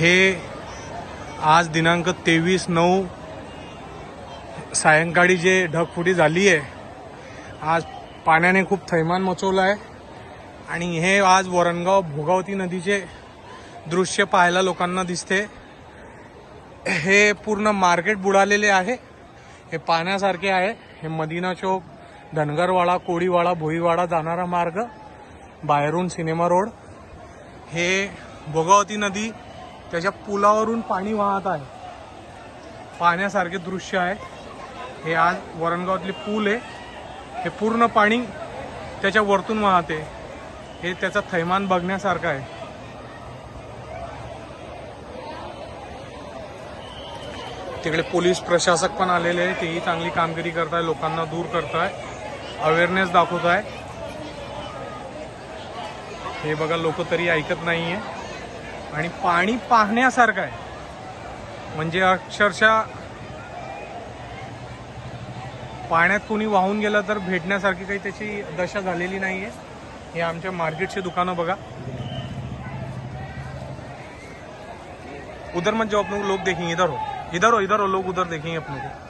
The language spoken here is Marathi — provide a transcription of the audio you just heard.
हे आज दिनांक तेवीस नऊ सायंकाळी जे ढगफुटी झाली आहे आज पाण्याने खूप थैमान मचवलं आहे आणि हे आज वरणगाव भोगावती नदीचे दृश्य पाहायला लोकांना दिसते. हे पूर्ण मार्केट बुडालेले आहे. हे पाहण्यासारखे आहे. हे मदिना चौक धनगरवाडा कोळीवाडा भोईवाडा जाणारा मार्ग बाहेरून सिनेमा रोड. हे भोगावती नदी त्याच्या पुलावरून पाणी वाहत आहे. पाहण्यासारखे दृश्य आहे. हे आज वरणगावातले पूल आहे. हे पूर्ण पाणी त्याच्या वरतून वाहते. हे त्याचा थैमान बघण्यासारखं आहे. तिकडे पोलीस प्रशासक पण आलेले आहे. तेही चांगली कामगिरी करताय. लोकांना दूर करताय. अवेअरनेस दाखवत आहे हे बघा लोक तरी ऐकत नाहीये. आणि पाणी पाहण्यासारखं आहे. म्हणजे अक्षरशः पाण्यात कोणी वाहून गेलं तर भेटण्यासारखी काही त्याची दशा झालेली नाहीये. हे आमच्या मार्केटची दुकानं बघा. उधर मत जाओ आप लोग देखेंगे इधर हो. इधर हो इधर हो लोग उधर देखेंगे अपने को.